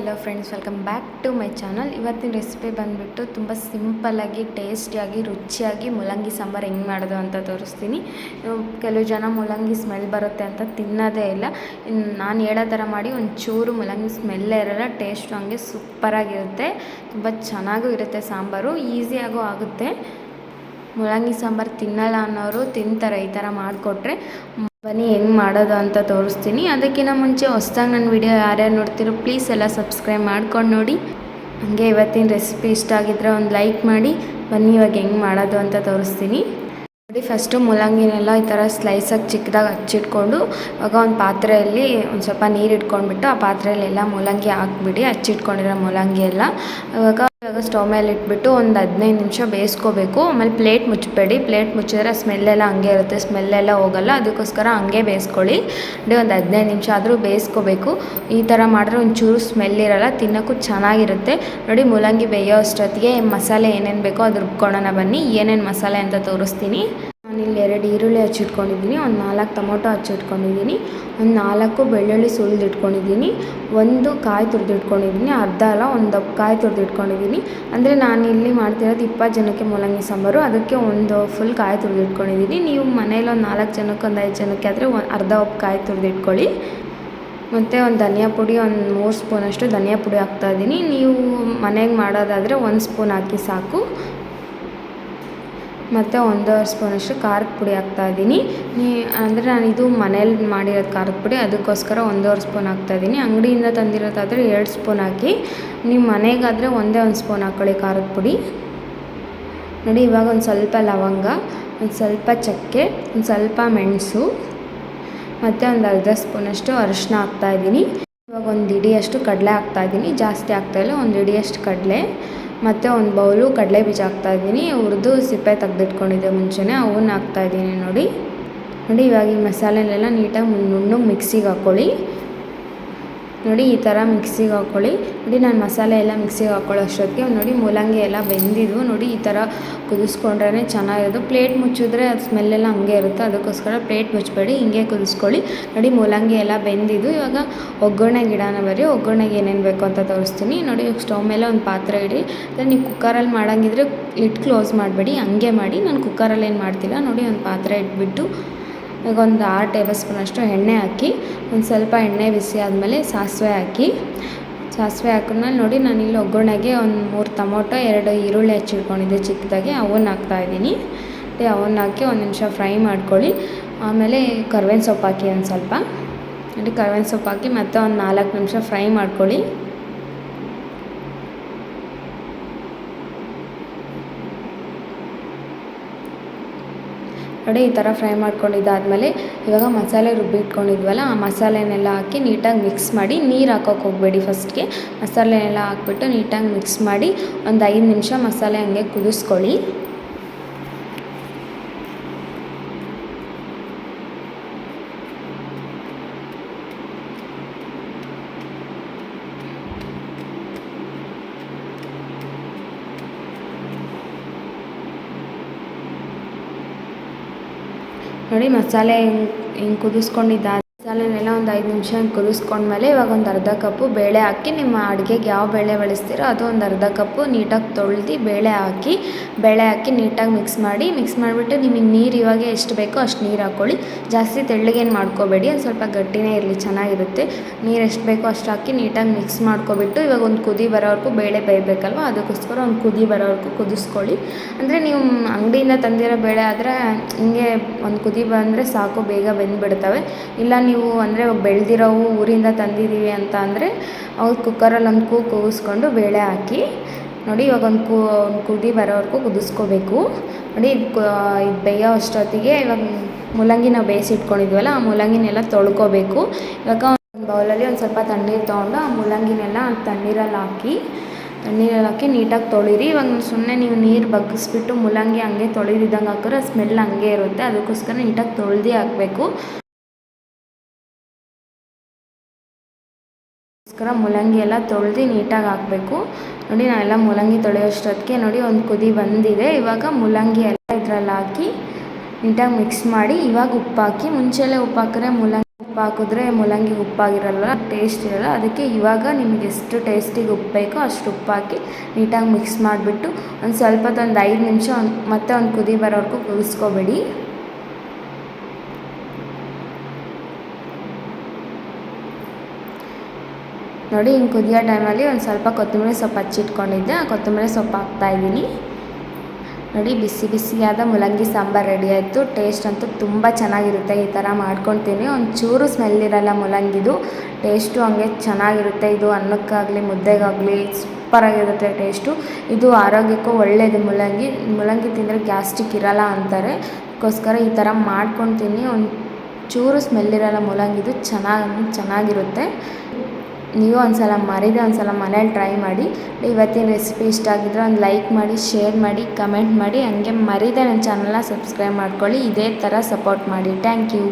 Hello friends welcome back to my channel ಇವತ್ತಿನ recipe ಬಂದುಬಿಟ್ಟು ತುಂಬ ಸಿಂಪಲ್ಲಾಗಿ ಟೇಸ್ಟಿಯಾಗಿ ರುಚಿಯಾಗಿ ಮೂಲಂಗಿ ಸಾಂಬಾರು ಹೆಂಗೆ ಮಾಡೋದು ಅಂತ ತೋರಿಸ್ತೀನಿ. ಕೆಲವು ಜನ ಮೂಲಂಗಿ ಸ್ಮೆಲ್ ಬರುತ್ತೆ ಅಂತ ತಿನ್ನೋದೇ ಇಲ್ಲ. ನಾನು ಹೇಳೋ ಥರ ಮಾಡಿ ಒಂಚೂರು ಮೂಲಂಗಿ ಸ್ಮೆಲ್ಲೇ ಇರೋಲ್ಲ ಟೇಸ್ಟು ಹಂಗೆ ಸೂಪರಾಗಿರುತ್ತೆ ತುಂಬ ಚೆನ್ನಾಗೂ ಇರುತ್ತೆ ಸಾಂಬಾರು ಈಸಿಯಾಗೂ ಆಗುತ್ತೆ. ಮೂಲಂಗಿ ಸಾಂಬಾರು ತಿನ್ನಲ್ಲ ಅನ್ನೋರು ತಿಂತಾರೆ, ಈ ಥರ ಮಾಡಿಕೊಟ್ರೆ. ಬನ್ನಿ, ಹೆಂಗೆ ಮಾಡೋದು ಅಂತ ತೋರಿಸ್ತೀನಿ. ಅದಕ್ಕಿಂತ ಮುಂಚೆ ಹೊಸ್ದಾಗಿ ನನ್ನ ವಿಡಿಯೋ ಯಾರ್ಯಾರು ನೋಡ್ತಿರೋ ಪ್ಲೀಸ್ ಎಲ್ಲ ಸಬ್ಸ್ಕ್ರೈಬ್ ಮಾಡ್ಕೊಂಡು ನೋಡಿ. ಹಂಗೆ ಇವತ್ತಿನ ರೆಸಿಪಿ ಇಷ್ಟ ಆಗಿದ್ರೆ ಒಂದು ಲೈಕ್ ಮಾಡಿ. ಬನ್ನಿ, ಇವಾಗ ಹೆಂಗೆ ಮಾಡೋದು ಅಂತ ತೋರಿಸ್ತೀನಿ. ನೋಡಿ ಫಸ್ಟು ಮೂಲಂಗಿನೆಲ್ಲ ಈ ಥರ ಸ್ಲೈಸಾಗಿ ಚಿಕ್ಕದಾಗಿ ಹಚ್ಚಿಟ್ಕೊಂಡು, ಇವಾಗ ಒಂದು ಪಾತ್ರೆಯಲ್ಲಿ ಒಂದು ಸ್ವಲ್ಪ ನೀರು ಇಟ್ಕೊಂಡ್ಬಿಟ್ಟು ಆ ಪಾತ್ರೆಯಲ್ಲೆಲ್ಲ ಮೂಲಂಗಿ ಹಾಕ್ಬಿಡಿ. ಹಚ್ಚಿಟ್ಕೊಂಡಿರೋ ಮೂಲಂಗಿ ಎಲ್ಲ ಇವಾಗ ಇವಾಗ ಸ್ಟವ್ ಮೇಲೆ ಇಟ್ಬಿಟ್ಟು ಒಂದು ಹದಿನೈದು ನಿಮಿಷ ಬೇಯಿಸ್ಕೋಬೇಕು. ಆಮೇಲೆ ಪ್ಲೇಟ್ ಮುಚ್ಚಬೇಡಿ. ಪ್ಲೇಟ್ ಮುಚ್ಚಿದ್ರೆ ಸ್ಮೆಲ್ ಎಲ್ಲ ಹಂಗೆ ಇರುತ್ತೆ. ಸ್ಮೆಲ್ ಎಲ್ಲ ಹೋಗಲ್ಲ. ಅದಕ್ಕೋಸ್ಕರ ಹಂಗೆ ಬೇಯಿಸ್ಕೊಳ್ಳಿ. ಅಂದರೆ ಒಂದು ಹದಿನೈದು ನಿಮಿಷ ಆದರೂ ಬೇಯಿಸ್ಕೋಬೇಕು. ಈ ಥರ ಮಾಡಿದ್ರೆ ಒಂಚೂರು ಸ್ಮೆಲ್ ಇರಲ್ಲ. ತಿನ್ನೋಕ್ಕೂ ಚೆನ್ನಾಗಿರುತ್ತೆ. ನೋಡಿ, ಮೂಲಂಗಿ ಬೇಯೋ ಅಷ್ಟೊತ್ತಿಗೆ ಮಸಾಲೆ ಏನೇನು ಬೇಕೋ ಅದು ರುಬ್ಕೊಳ್ಳೋಣ ಬನ್ನಿ. ಏನೇನು ಮಸಾಲೆ ಅಂತ ತೋರಿಸ್ತೀನಿ. ನಾನಿಲ್ಲಿ ಎರಡು ಈರುಳ್ಳಿ ಹಚ್ಚಿಟ್ಕೊಂಡಿದ್ದೀನಿ, ಒಂದು ನಾಲ್ಕು ಟೊಮೊಟೊ ಹಚ್ಚಿಟ್ಕೊಂಡಿದ್ದೀನಿ, ಒಂದು ನಾಲ್ಕು ಬೆಳ್ಳುಳ್ಳಿ ಸುಲಿದು ಇಟ್ಕೊಂಡಿದ್ದೀನಿ, ಒಂದು ಕಾಯಿ ತುರಿದಿಟ್ಕೊಂಡಿದ್ದೀನಿ ಅರ್ಧ ಅಲ್ಲ, ಒಂದು ಕಾಯಿ ತುರಿದಿಟ್ಕೊಂಡಿದ್ದೀನಿ ಅಂದರೆ ನಾನು ಇಲ್ಲಿ ಮಾಡ್ತಿರೋದು ಇಪ್ಪತ್ತು ಜನಕ್ಕೆ ಮೂಲಂಗಿ ಸಾಂಬಾರು, ಅದಕ್ಕೆ ಒಂದು ಫುಲ್ ಕಾಯಿ ತುರಿದಿಟ್ಕೊಂಡಿದ್ದೀನಿ ನೀವು ಮನೇಲಿ ಒಂದು ನಾಲ್ಕು ಜನಕ್ಕೆ, ಒಂದು ಐದು ಜನಕ್ಕೆ ಆದರೆ ಒಂದು ಅರ್ಧ ಒಪ್ಪು ಕಾಯಿ ತುರಿದಿಟ್ಕೊಳ್ಳಿ ಮತ್ತು ಒಂದು ಧನಿಯಾ ಪುಡಿ, ಒಂದು ಮೂರು ಸ್ಪೂನಷ್ಟು ಧನಿಯಾ ಪುಡಿ ಹಾಕ್ತಾಯಿದ್ದೀನಿ ನೀವು ಮನೆಗೆ ಮಾಡೋದಾದರೆ ಒಂದು ಸ್ಪೂನ್ ಹಾಕಿ ಸಾಕು. ಮತ್ತು ಒಂದೂವರೆ ಸ್ಪೂನಷ್ಟು ಖಾರದ ಪುಡಿ ಹಾಕ್ತಾಯಿದ್ದೀನಿ ನೀ, ಅಂದರೆ ನಾನು ಇದು ಮನೇಲಿ ಮಾಡಿರೋದು ಖಾರದ ಪುಡಿ, ಅದಕ್ಕೋಸ್ಕರ ಒಂದೂವರೆ ಸ್ಪೂನ್ ಹಾಕ್ತಾಯಿದ್ದೀನಿ ಅಂಗಡಿಯಿಂದ ತಂದಿರೋದಾದರೆ ಎರಡು ಸ್ಪೂನ್ ಹಾಕಿ. ನೀವು ಮನೆಗಾದರೆ ಒಂದೇ ಒಂದು ಸ್ಪೂನ್ ಹಾಕ್ಕೊಳ್ಳಿ ಖಾರದ ಪುಡಿ. ನೋಡಿ, ಇವಾಗ ಒಂದು ಸ್ವಲ್ಪ ಲವಂಗ, ಒಂದು ಸ್ವಲ್ಪ ಚಕ್ಕೆ, ಒಂದು ಸ್ವಲ್ಪ ಮೆಣಸು, ಮತ್ತು ಒಂದು ಅರ್ಧ ಸ್ಪೂನಷ್ಟು ಅರಿಶಿನ ಹಾಕ್ತಾಯಿದ್ದೀನಿ ಇವಾಗ ಒಂದು ಇಡಿಯಷ್ಟು ಕಡಲೆ ಹಾಕ್ತಾಯಿದ್ದೀನಿ ಜಾಸ್ತಿ ಹಾಕ್ತಾಯಿಲ್ಲ ಒಂದು ಇಡಿಯಷ್ಟು ಕಡಲೆ. ಮತ್ತು ಒಂದು ಬೌಲು ಕಡಲೆ ಬೀಜ ಹಾಕ್ತಾಯಿದ್ದೀನಿ ಹುರಿದು ಸಿಪ್ಪೆ ತೆಗ್ದಿಟ್ಕೊಂಡಿದ್ದೆ ಮುಂಚೆನೇ. ಅವನ್ನ ಹಾಕ್ತಾಯಿದ್ದೀನಿ ನೋಡಿ. ನೋಡಿ ಇವಾಗ ಈ ಮಸಾಲೆನೆಲ್ಲ ನೀಟಾಗಿ ನುಣ್ಣಗೆ ಮಿಕ್ಸಿಗೆ ಹಾಕ್ಕೊಳ್ಳಿ ನೋಡಿ ಈ ಥರ ಮಿಕ್ಸಿಗೆ ಹಾಕ್ಕೊಳ್ಳಿ. ನೋಡಿ ನಾನು ಮಸಾಲೆ ಎಲ್ಲ ಮಿಕ್ಸಿಗೆ ಹಾಕ್ಕೊಳ್ಳೋ ಅಷ್ಟೊತ್ತಿಗೆ ನೋಡಿ ಮೂಲಂಗಿ ಎಲ್ಲ ಬೆಂದಿದ್ವು. ನೋಡಿ ಈ ಥರ ಕುದಿಸ್ಕೊಂಡ್ರೆ ಚೆನ್ನಾಗಿರೋದು. ಪ್ಲೇಟ್ ಮುಚ್ಚಿದ್ರೆ ಅದು ಸ್ಮೆಲ್ಲೆಲ್ಲ ಹಂಗೆ ಇರುತ್ತೆ. ಅದಕ್ಕೋಸ್ಕರ ಪ್ಲೇಟ್ ಮುಚ್ಚಬೇಡಿ. ಹಿಂಗೆ ಕುದಿಸ್ಕೊಳ್ಳಿ. ನೋಡಿ ಮೂಲಂಗಿ ಎಲ್ಲ ಬೆಂದಿದ್ದು. ಇವಾಗ ಒಗ್ಗರಣೆ ಗಿಡನ ಬರೀ ಒಗ್ಗರಣೆಗೆ ಏನೇನು ಬೇಕು ಅಂತ ತೋರಿಸ್ತೀನಿ. ನೋಡಿ ಸ್ಟವ್ ಮೇಲೆ ಒಂದು ಪಾತ್ರೆ ಇಡಿ. ಅಂದರೆ ನೀವು ಕುಕ್ಕರಲ್ಲಿ ಮಾಡೋಂಗಿದ್ರೆ ಲಿಟ್ ಕ್ಲೋಸ್ ಮಾಡಬೇಡಿ. ಹಂಗೆ ಮಾಡಿ. ನಾನು ಕುಕ್ಕರಲ್ಲಿ ಏನು ಮಾಡ್ತಿಲ್ಲ. ನೋಡಿ ಒಂದು ಪಾತ್ರೆ ಇಟ್ಬಿಟ್ಟು ಈಗ ಒಂದು ಆರು ಟೇಬಲ್ ಸ್ಪೂನಷ್ಟು ಎಣ್ಣೆ ಹಾಕಿ, ಒಂದು ಸ್ವಲ್ಪ ಎಣ್ಣೆ ಬಿಸಿ ಆದಮೇಲೆ ಸಾಸಿವೆ ಹಾಕಿ. ಸಾಸಿವೆ ಹಾಕಿದ್ಮೇಲೆ ನೋಡಿ ನಾನು ಇಲ್ಲಿ ಒಗ್ಗರಣೆಗೆ ಒಂದು ಮೂರು ಟೊಮೊಟೊ, ಎರಡು ಈರುಳ್ಳಿ ಹಚ್ಚಿಟ್ಕೊಂಡಿದ್ದೆ ಚಿಕ್ಕದಾಗಿ, ಅವನ್ನ ಹಾಕ್ತಾಯಿದ್ದೀನಿ ಅವನ್ನ ಹಾಕಿ ಒಂದು ನಿಮಿಷ ಫ್ರೈ ಮಾಡ್ಕೊಳ್ಳಿ. ಆಮೇಲೆ ಕರ್ಬೇವಿನ ಸೊಪ್ಪು ಹಾಕಿ ಒಂದು ಸ್ವಲ್ಪ. ನೋಡಿ ಕರ್ಬೇವಿನ ಸೊಪ್ಪು ಹಾಕಿ ಮತ್ತೆ ಒಂದು ನಾಲ್ಕು ನಿಮಿಷ ಫ್ರೈ ಮಾಡ್ಕೊಳ್ಳಿ. ನೋಡಿ ಈ ಥರ ಫ್ರೈ ಮಾಡ್ಕೊಂಡಿದ್ದಾದಮೇಲೆ ಇವಾಗ ಮಸಾಲೆ ರುಬ್ಬಿಟ್ಕೊಂಡಿದ್ವಲ್ಲ ಆ ಮಸಾಲೆನೆಲ್ಲ ಹಾಕಿ ನೀಟಾಗಿ ಮಿಕ್ಸ್ ಮಾಡಿ, ನೀರು ಹಾಕೋಕೆ ಹೋಗಬೇಡಿ ಫಸ್ಟ್ಗೆ ಮಸಾಲೆನೆಲ್ಲ ಹಾಕ್ಬಿಟ್ಟು ನೀಟಾಗಿ ಮಿಕ್ಸ್ ಮಾಡಿ ಒಂದು ಐದು ನಿಮಿಷ ಮಸಾಲೆ ಹಂಗೆ ಕುದಿಸ್ಕೊಳ್ಳಿ. ನೋಡಿ ಮಸಾಲೆ ಹಿಂಗ್ ಹಿಂಗೆ ಕುದಿಸ್ಕೊಂಡಿದ್ದ ಮಸಾಲೆನೆಲ್ಲ ಒಂದು ಐದು ನಿಮಿಷ ಹಿಂಗೆ ಕುದಿಸ್ಕೊಂಡ್ಮೇಲೆ ಇವಾಗ ಒಂದು ಅರ್ಧ ಕಪ್ಪು ಬೇಳೆ ಹಾಕಿ ನಿಮ್ಮ ಅಡುಗೆಗೆ ಯಾವ ಬೇಳೆ ಬಳಸ್ತೀರೋ ಅದು ಒಂದು ಅರ್ಧ ಕಪ್ಪು ನೀಟಾಗಿ ತೊಳ್ದು ಬೇಳೆ ಹಾಕಿ ಬೇಳೆ ಹಾಕಿ ನೀಟಾಗಿ ಮಿಕ್ಸ್ ಮಾಡಿ ಮಿಕ್ಸ್ ಮಾಡಿಬಿಟ್ಟು ನಿಮಗೆ ನೀರು ಇವಾಗ ಎಷ್ಟು ಬೇಕೋ ಅಷ್ಟು ನೀರು ಹಾಕ್ಕೊಳ್ಳಿ ಜಾಸ್ತಿ ತೆಳ್ಳಗೇನು ಮಾಡ್ಕೋಬೇಡಿ, ಒಂದು ಸ್ವಲ್ಪ ಗಟ್ಟಿನೇ ಇರಲಿ, ಚೆನ್ನಾಗಿರುತ್ತೆ. ನೀರು ಎಷ್ಟು ಬೇಕೋ ಅಷ್ಟು ಹಾಕಿ ನೀಟಾಗಿ ಮಿಕ್ಸ್ ಮಾಡ್ಕೊಬಿಟ್ಟು ಇವಾಗ ಒಂದು ಕುದಿ ಬರೋವರೆಗೂ ಬೇಳೆ ಬೇಯಬೇಕಲ್ವ, ಅದಕ್ಕೋಸ್ಕರ ಒಂದು ಕುದಿ ಬರೋವರೆಗೂ ಕುದಿಸ್ಕೊಳ್ಳಿ. ಅಂದರೆ ನೀವು ಅಂಗಡಿಯಿಂದ ತಂದಿರೋ ಬೇಳೆ ಆದರೆ ಹಿಂಗೆ ಒಂದು ಕುದಿ ಬಂದರೆ ಸಾಕು, ಬೇಗ ಬೆಂದುಬಿಡ್ತವೆ. ಇಲ್ಲ ನೀವು ಅಂದರೆ ಬೆಳೆದಿರೋವು ಊರಿಂದ ತಂದಿದ್ದೀವಿ ಅಂತ ಅಂದರೆ ಅವು ಕುಕ್ಕರಲ್ಲಿ ಒಂದು ಕೂ ಕೂಗಿಸ್ಕೊಂಡು ಬೇಳೆ ಹಾಕಿ, ನೋಡಿ ಇವಾಗ ಒಂದು ಕೂ, ಒಂದು ಕುದಿ ಬರೋವರೆಗೂ ಕುದಿಸ್ಕೋಬೇಕು. ನೋಡಿ ಇದು ಇದು ಬೇಯೋ ಅಷ್ಟೊತ್ತಿಗೆ ಇವಾಗ ಮೂಲಂಗಿ ನಾವು ಆ ಮೂಲಂಗಿನೆಲ್ಲ ತೊಳ್ಕೊಬೇಕು. ಇವಾಗ ಒಂದು ಬೌಲಲ್ಲಿ ಒಂದು ಸ್ವಲ್ಪ ತಣ್ಣೀರು ತೊಗೊಂಡು ಆ ಮೂಲಂಗಿನೆಲ್ಲ ತಣ್ಣೀರಲ್ಲಿ ಹಾಕಿ ತಣ್ಣೀರಲ್ಲಿ ಹಾಕಿ ನೀಟಾಗಿ ತೊಳಿರಿ. ಇವಾಗ ಸುಮ್ಮನೆ ನೀವು ನೀರು ಬಗ್ಗಿಸ್ಬಿಟ್ಟು ಮೂಲಂಗಿ ಹಂಗೆ ತೊಳೆದಿದ್ದಂಗೆ ಹಾಕಿದ್ರೆ ಸ್ಮೆಲ್ ಹಂಗೆ ಇರುತ್ತೆ. ಅದಕ್ಕೋಸ್ಕರ ನೀಟಾಗಿ ತೊಳೆದು ಹಾಕಬೇಕು. ಅದಕ್ಕೋಸ್ಕರ ಮೂಲಂಗಿ ಎಲ್ಲ ತೊಳೆದು ನೀಟಾಗಿ ಹಾಕಬೇಕು. ನೋಡಿ ನಾವೆಲ್ಲ ಮೂಲಂಗಿ ತೊಳೆಯೋಷ್ಟೊತ್ತಿಗೆ ನೋಡಿ ಒಂದು ಕುದಿ ಬಂದಿದೆ. ಇವಾಗ ಮೂಲಂಗಿ ಎಲ್ಲ ಇದರಲ್ಲಿ ಹಾಕಿ ನೀಟಾಗಿ ಮಿಕ್ಸ್ ಮಾಡಿ ಇವಾಗ ಉಪ್ಪು ಹಾಕಿ ಮುಂಚೆಲೇ ಉಪ್ಪು ಹಾಕಿದ್ರೆ ಮೂಲಂಗಿ ಉಪ್ಪು ಹಾಕಿದ್ರೆ ಮೂಲಂಗಿ ಉಪ್ಪಾಗಿರಲ್ಲ ಟೇಸ್ಟ್ ಇರಲ್ಲ. ಅದಕ್ಕೆ ಇವಾಗ ನಿಮ್ಗೆ ಎಷ್ಟು ಟೇಸ್ಟಿಗೆ ಉಪ್ಪು ಬೇಕೋ ಅಷ್ಟು ಉಪ್ಪು ಹಾಕಿ ನೀಟಾಗಿ ಮಿಕ್ಸ್ ಮಾಡಿಬಿಟ್ಟು ಒಂದು ಸ್ವಲ್ಪ ಹೊತ್ತು ಒಂದು ಐದು ನಿಮಿಷ ಮತ್ತೆ ಒಂದು ಕುದಿ ಬರೋವರೆಗೂ ಕುದಿಸ್ಕೊಬೇಡಿ. ನೋಡಿ, ಹಿಂಗೆ ಕುದಿಯೋ ಟೈಮಲ್ಲಿ ಒಂದು ಸ್ವಲ್ಪ ಕೊತ್ತಂಬರಿ ಸೊಪ್ಪು ಹಚ್ಚಿಟ್ಕೊಂಡಿದ್ದೆ. ಆ ಕೊತ್ತಂಬರಿ ಸೊಪ್ಪು ಹಾಕ್ತಾಯಿದ್ದೀನಿ ನೋಡಿ, ಬಿಸಿ ಬಿಸಿಯಾದ ಮುಲಂಗಿ ಸಾಂಬಾರು ರೆಡಿ ಆಯಿತು. ಟೇಸ್ಟ್ ಅಂತೂ ತುಂಬ ಚೆನ್ನಾಗಿರುತ್ತೆ ಈ ಥರ ಮಾಡ್ಕೊಳ್ತೀನಿ. ಒಂಚೂರು ಸ್ಮೆಲ್ ಇರಲ್ಲ ಮುಲಂಗಿದು. ಟೇಸ್ಟು ಹಂಗೆ ಚೆನ್ನಾಗಿರುತ್ತೆ ಇದು. ಅನ್ನಕ್ಕಾಗಲಿ, ಮುದ್ದೆಗಾಗಲಿ ಸೂಪರಾಗಿರುತ್ತೆ ಟೇಸ್ಟು ಇದು ಆರೋಗ್ಯಕ್ಕೂ ಒಳ್ಳೆಯದು ಮುಲಂಗಿ. ಮುಲಂಗಿ ತಿಂದರೆ ಗ್ಯಾಸ್ಟ್ರಿಕ್ ಇರಲ್ಲ ಅಂತಾರೆ. ಅದಕ್ಕೋಸ್ಕರ ಈ ಥರ ಮಾಡ್ಕೊತೀನಿ ಒಂದು ಚೂರು ಸ್ಮೆಲ್ ಇರಲ್ಲ ಮುಲಂಗಿದು. ಚೆನ್ನಾಗಿ, ಚೆನ್ನಾಗಿರುತ್ತೆ. ನೀವು ಒಂದ್ಸಲ ಒಂದು ಸಲ ಮನೇಲಿ ಟ್ರೈ ಮಾಡಿ. ಇವತ್ತಿನ ರೆಸಿಪಿ ಇಷ್ಟ ಆಗಿದ್ರೆ ಒಂದು ಲೈಕ್ ಮಾಡಿ ಶೇರ್ ಮಾಡಿ ಕಮೆಂಟ್ ಮಾಡಿ. ಹಂಗೆ ಮರಿದೆ ನನ್ನ ಚಾನಲ್ನ ಸಬ್ಸ್ಕ್ರೈಬ್ ಮಾಡ್ಕೊಳ್ಳಿ. ಇದೇ ಥರ ಸಪೋರ್ಟ್ ಮಾಡಿ. Thank you